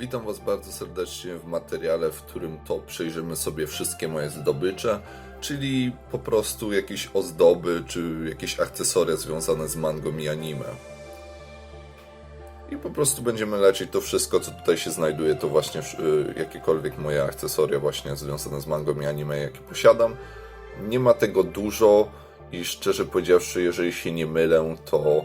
Witam Was bardzo serdecznie w materiale, w którym to przejrzymy sobie wszystkie moje zdobycze, czyli po prostu jakieś ozdoby czy jakieś akcesoria związane z mangą i anime. I po prostu będziemy lecieć to wszystko, co tutaj się znajduje, to właśnie y, jakiekolwiek moje akcesoria właśnie związane z mangą i anime, jakie posiadam. Nie ma tego dużo i szczerze powiedziawszy, jeżeli się nie mylę, to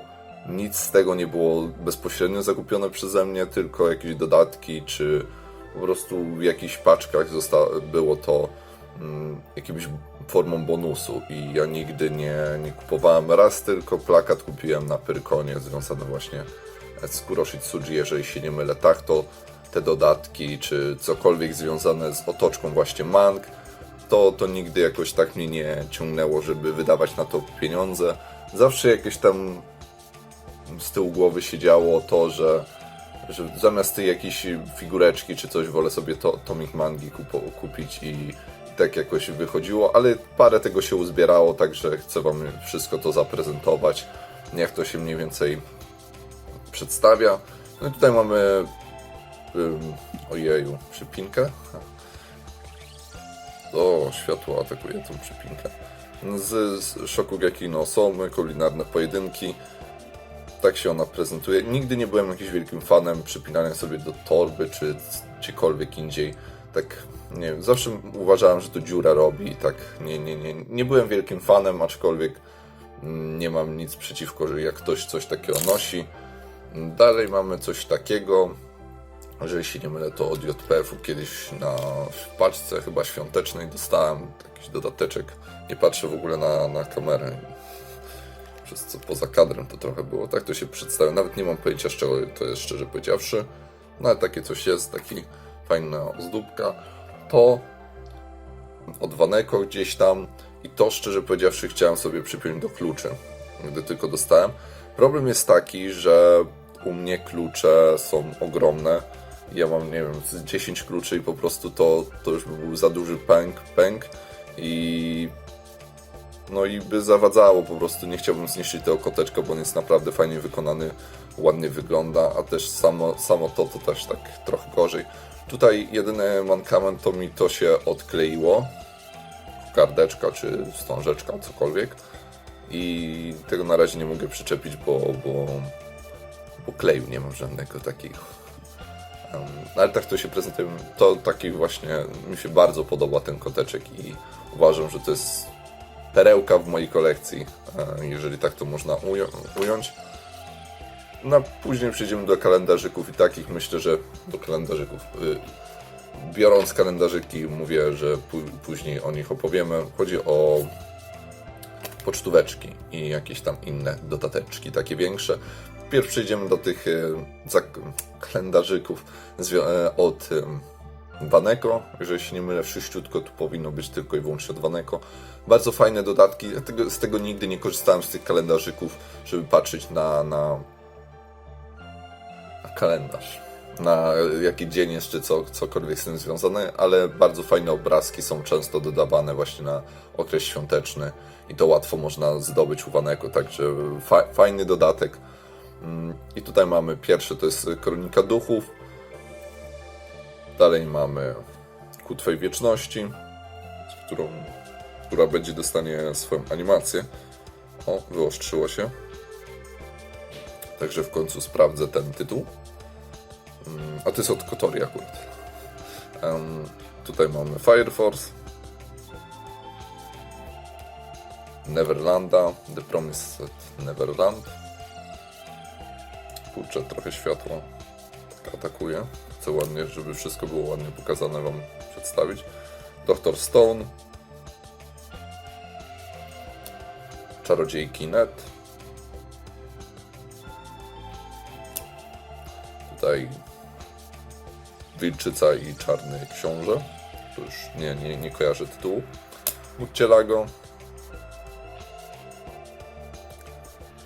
nic z tego nie było bezpośrednio zakupione przeze mnie, tylko jakieś dodatki, czy po prostu w jakichś paczkach było to mm, jakimś formą bonusu i ja nigdy nie, nie kupowałem. Raz tylko plakat kupiłem na Pyrkonie związany właśnie z Kuroshi Tsuji, jeżeli się nie mylę. Tak, to te dodatki, czy cokolwiek związane z otoczką właśnie mang, to, to nigdy jakoś tak mnie nie ciągnęło, żeby wydawać na to pieniądze. Zawsze jakieś tam z tyłu głowy siedziało to, że, że zamiast tej jakiejś figureczki czy coś wolę sobie to, tomik mangi kupo, kupić i, tak jakoś wychodziło, ale parę tego się uzbierało, także chcę Wam wszystko to zaprezentować, jak to się mniej więcej przedstawia. No i tutaj mamy ym, ojeju, przypinkę. O, światło atakuje tą przypinkę. Z, z Shokugeki no Somy, kulinarne pojedynki tak się ona prezentuje. Nigdy nie byłem jakimś wielkim fanem przypinania sobie do torby czy gdziekolwiek indziej. Tak, nie wiem, zawsze uważałem, że to dziura robi i tak nie, nie, nie, nie byłem wielkim fanem, aczkolwiek mm, nie mam nic przeciwko, że jak ktoś coś takiego nosi. Dalej mamy coś takiego, jeżeli się nie mylę, to od JPF-u kiedyś na paczce chyba świątecznej dostałem jakiś dodateczek. Nie patrzę w ogóle na, na kamerę, przez co poza kadrem to trochę było. Tak to się przedstawia. Nawet nie mam pojęcia, z czego to jest, szczerze powiedziawszy. No ale takie coś jest, taki fajna ozdóbka. To od Waneko gdzieś tam i to, szczerze powiedziawszy, chciałem sobie przypiąć do kluczy, gdy tylko dostałem. Problem jest taki, że u mnie klucze są ogromne. Ja mam, nie wiem, z 10 kluczy i po prostu to, to już by był za duży pęk, pęk i no i by zawadzało po prostu. Nie chciałbym zniszczyć tego koteczka, bo on jest naprawdę fajnie wykonany, ładnie wygląda, a też samo, samo to to też tak trochę gorzej. Tutaj jedyny mankament to mi to się odkleiło. Kardeczka czy wstążeczka, cokolwiek. I tego na razie nie mogę przyczepić, bo, bo, bo kleju nie mam żadnego takiego. Um, ale tak to się prezentuje. To taki właśnie mi się bardzo podoba ten koteczek i uważam, że to jest perełka w mojej kolekcji, e, jeżeli tak to można ująć. No, później przejdziemy do kalendarzyków i takich myślę, że do kalendarzyków. y, Biorąc kalendarzyki, mówię, że pó- później o nich opowiemy. Chodzi o pocztóweczki i jakieś tam inne dodateczki, takie większe. Pierw przejdziemy do tych zak- kalendarzyków e, od em, Waneko, jeżeli się nie mylę, wszyściutko tu powinno być tylko i wyłącznie od Waneko. Bardzo fajne dodatki, tego, z tego nigdy nie korzystałem z tych kalendarzyków, żeby patrzeć na, na, na kalendarz, na jaki dzień jest, czy co, cokolwiek z tym związane, ale bardzo fajne obrazki są często dodawane właśnie na okres świąteczny i to łatwo można zdobyć u Waneko, także fa- fajny dodatek. Mm, I tutaj mamy pierwszy, to jest Kronika Duchów, Dalej mamy Ku Wieczności, z którą, która będzie dostanie swoją animację. O, wyostrzyło się. Także w końcu sprawdzę ten tytuł. Mm, A to jest od Kotori akurat. Em, tutaj mamy Fire Force. Neverlanda, The Promised Neverland. Kurczę, trochę światło tak atakuje. Chcę ładnie, żeby wszystko było ładnie pokazane Wam przedstawić. Dr. Stone. Czarodziejki Net. Tutaj Wilczyca i Czarny Książę. To już nie, nie, nie kojarzę tytułu. Mutcielago.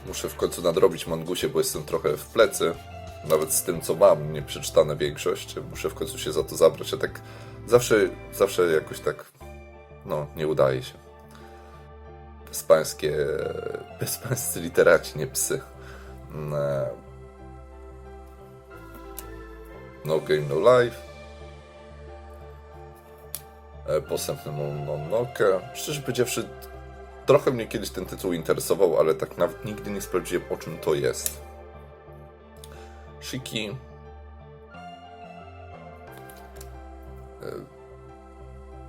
Muszę w końcu nadrobić Mangusie, bo jestem trochę w plecy. Nawet z tym, co mam, nie przeczytane większość. Muszę w końcu się za to zabrać. A tak zawsze, zawsze jakoś tak, no, nie udaje się. Bezpańskie, bezpańscy literaci, nie psy. Mm, e, No Game No Life. E, Postępny Mononoke. Szczerze powiedziawszy, trochę mnie kiedyś ten tytuł interesował, ale tak nawet nigdy nie sprawdziłem o czym to jest. Shiki. E,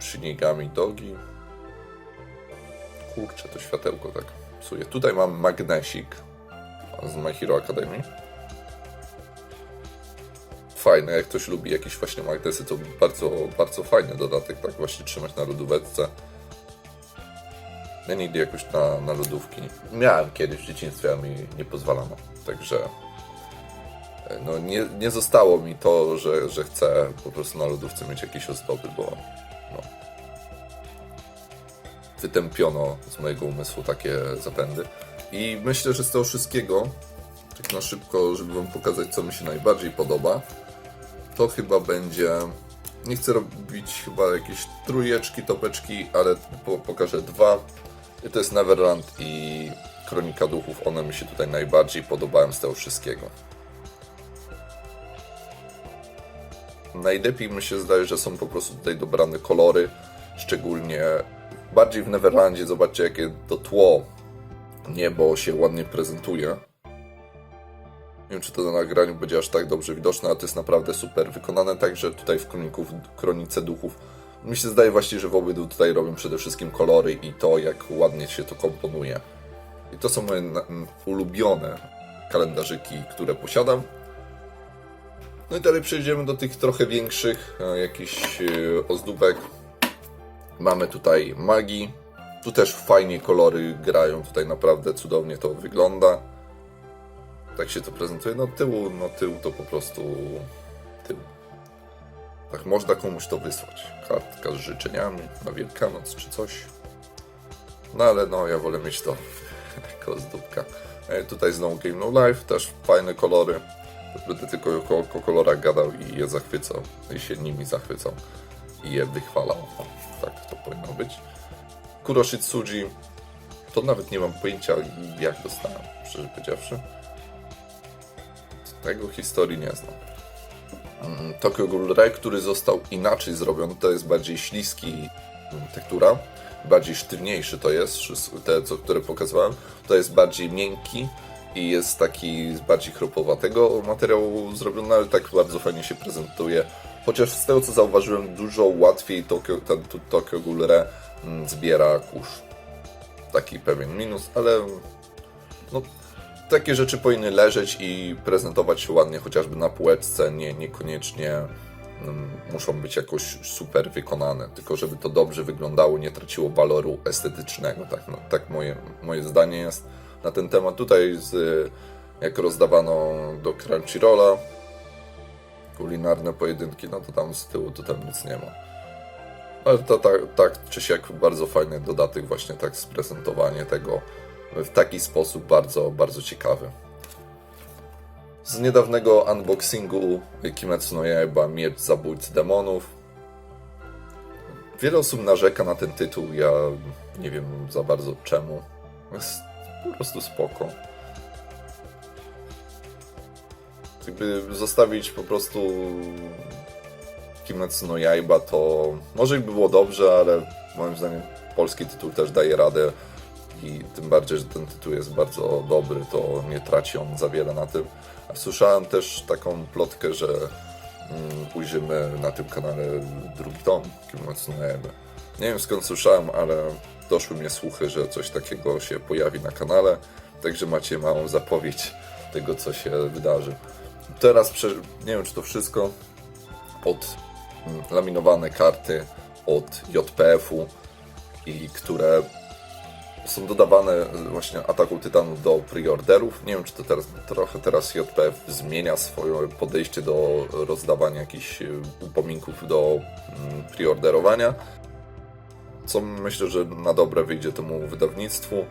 Shinigami Dogi. Kurczę, to światełko tak psuje. Tutaj mam magnesik z My Hero Academy. Fajne, jak ktoś lubi jakieś właśnie magnesy, to bardzo, bardzo fajny dodatek, tak właśnie trzymać na lodówce. Ja nigdy jakoś na, na lodówki miałem kiedyś w dzieciństwie, a mi nie pozwalano. Także e, no nie, nie zostało mi to, że, że chcę po prostu na lodówce mieć jakieś ozdoby, bo no, wytępiono z mojego umysłu takie zapędy. I myślę, że z tego wszystkiego, tak na szybko, żeby Wam pokazać, co mi się najbardziej podoba, to chyba będzie. Nie chcę robić chyba jakieś trójeczki, topeczki, ale po, pokażę dwa. I to jest Neverland i Kronika Duchów. One mi się tutaj najbardziej podobają z tego wszystkiego. Najlepiej mi się zdaje, że są po prostu tutaj dobrane kolory, szczególnie bardziej w Neverlandzie. Zobaczcie, jakie to tło, niebo się ładnie prezentuje. Nie wiem, czy to na nagraniu będzie aż tak dobrze widoczne, ale to jest naprawdę super wykonane. Także tutaj w Kroników, Kronice Duchów mi się zdaje właśnie, że w obydwu tutaj robią przede wszystkim kolory i to, jak ładnie się to komponuje. I to są moje ulubione kalendarzyki, które posiadam. No i dalej przejdziemy do tych trochę większych, e, jakichś e, ozdóbek. Mamy tutaj magii. Tu też fajnie kolory grają, tutaj naprawdę cudownie to wygląda. Tak się to prezentuje. No tyłu, no tył to po prostu tył. Tak można komuś to wysłać. Kartka z życzeniami na Wielkanoc czy coś. No ale no, ja wolę mieć to jako zdóbka. E, Tutaj znowu Game No Life, też fajne kolory. Będę tylko o, o kolorach gadał i je zachwycał. I się nimi zachwycał. I je wychwalał. Tak to powinno być. Kuroshitsuji. To nawet nie mam pojęcia jak dostałem, szczerze powiedziawszy. Tego historii nie znam. Mm, Tokyo Ghoul Ray, który został inaczej zrobiony, to jest bardziej śliski mm, tektura, bardziej sztywniejszy to jest, te, co, które pokazywałem, to jest bardziej miękki i jest taki z bardziej chropowatego materiału zrobiony, ale tak bardzo fajnie się prezentuje. Chociaż z tego co zauważyłem, dużo łatwiej Tokyo, ten Tokyo Ghoul Ray mm, zbiera kurz. Taki pewien minus, ale no, takie rzeczy powinny leżeć i prezentować się ładnie, chociażby na półeczce, nie, niekoniecznie mm, muszą być jakoś super wykonane, tylko żeby to dobrze wyglądało, nie traciło waloru estetycznego. Tak, no, tak moje, moje zdanie jest na ten temat. Tutaj, z, jak rozdawano do Crunchyrolla kulinarne pojedynki, no to tam z tyłu to tam nic nie ma. Ale to tak, tak czy siak bardzo fajny dodatek, właśnie tak sprezentowanie tego w taki sposób bardzo, bardzo ciekawy. Z niedawnego unboxingu Kimetsu no Yaiba Miecz Zabójcy Demonów. Wiele osób narzeka na ten tytuł, ja nie wiem za bardzo czemu. Jest po prostu spoko. Jakby zostawić po prostu Kimetsu no Yaiba to może by było dobrze, ale moim zdaniem polski tytuł też daje radę i tym bardziej, że ten tytuł jest bardzo dobry, to nie traci on za wiele na tym. A słyszałem też taką plotkę, że mm, ujrzymy na tym kanale drugi tom Kimetsu no Yaiba. Nie wiem skąd słyszałem, ale doszły mnie słuchy, że coś takiego się pojawi na kanale, także macie małą zapowiedź tego, co się wydarzy. Teraz, nie wiem czy to wszystko, od mm, laminowane karty od JPF-u i które są dodawane właśnie ataku Tytanów do preorderów. Nie wiem, czy to teraz trochę teraz JPF zmienia swoje podejście do rozdawania jakichś y, upominków do mm, preorderowania, co myślę, że na dobre wyjdzie temu wydawnictwu.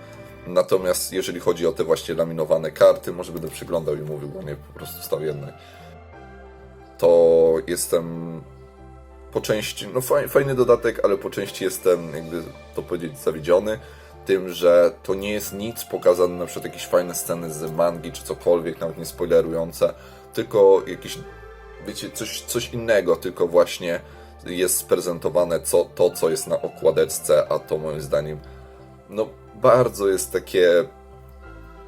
Natomiast jeżeli chodzi o te właśnie laminowane karty, może będę przyglądał i mówił, bo nie po prostu stał to jestem po części, no faj, fajny dodatek, ale po części jestem, jakby to powiedzieć, zawiedziony tym, że to nie jest nic pokazane, na przykład jakieś fajne sceny z mangi czy cokolwiek, nawet nie spoilerujące, tylko jakieś wiecie, coś, coś innego, tylko właśnie jest sprezentowane co, to, co jest na okładeczce, a to moim zdaniem no bardzo jest takie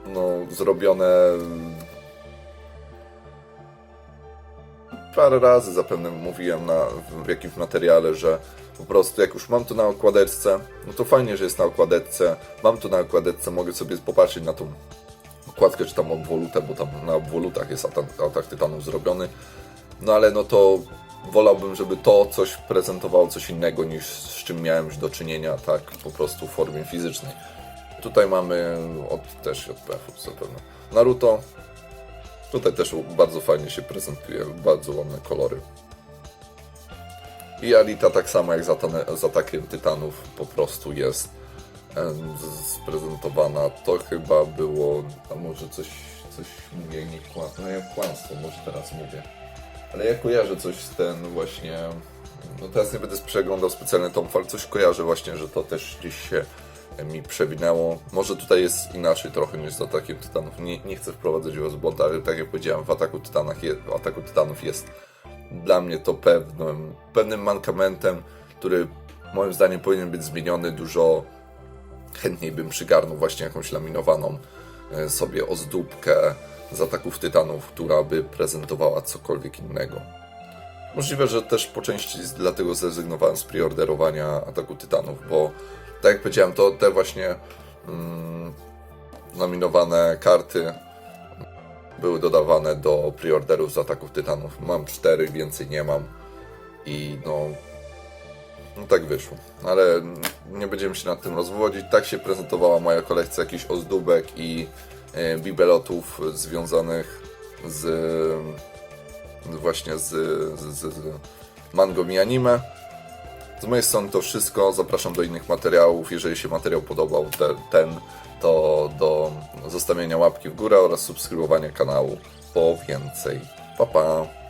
no zrobione parę razy zapewne mówiłem na, w jakimś materiale, że po prostu jak już mam to na okładeczce, no to fajnie, że jest na okładeczce, mam to na okładeczce, mogę sobie popatrzeć na tą okładkę czy tam obwolutę, bo tam na obwolutach jest atak, atak tytanów zrobiony, no ale no to wolałbym, żeby to coś prezentowało coś innego niż z czym miałem już do czynienia, tak po prostu w formie fizycznej. Tutaj mamy od, też JPF-ów zapewne. Naruto. Tutaj też bardzo fajnie się prezentuje, bardzo ładne kolory. I Alita tak samo jak za, za atakiem Tytanów po prostu jest sprezentowana. To chyba było, a może coś, coś mówię, nie kłamstwo, no kłamstwo może teraz mówię. Ale ja kojarzę coś z ten właśnie, no teraz nie będę przeglądał specjalnie tą ale coś kojarzę właśnie, że to też gdzieś się mi przewinęło. Może tutaj jest inaczej trochę niż z atakiem Tytanów. Nie, nie chcę wprowadzać was w błąd, ale tak jak powiedziałem, w ataku, Tytanach je, w ataku Tytanów jest dla mnie to pewnym, pewnym mankamentem, który moim zdaniem powinien być zmieniony. Dużo chętniej bym przygarnął właśnie jakąś laminowaną e, sobie ozdóbkę z ataków Tytanów, która by prezentowała cokolwiek innego. Możliwe, że też po części dlatego zrezygnowałem z preorderowania ataku Tytanów, bo tak jak powiedziałem, to te właśnie mm, nominowane karty były dodawane do preorderów z ataków Tytanów. Mam cztery, więcej nie mam i no, no tak wyszło. Ale nie będziemy się nad tym rozwodzić. Tak się prezentowała moja kolekcja jakichś ozdóbek i bibelotów związanych z właśnie z, z, z, z mangą i anime. Z mojej strony to wszystko. Zapraszam do innych materiałów. Jeżeli się materiał podobał te, ten, to do zostawienia łapki w górę oraz subskrybowania kanału po więcej. Pa pa!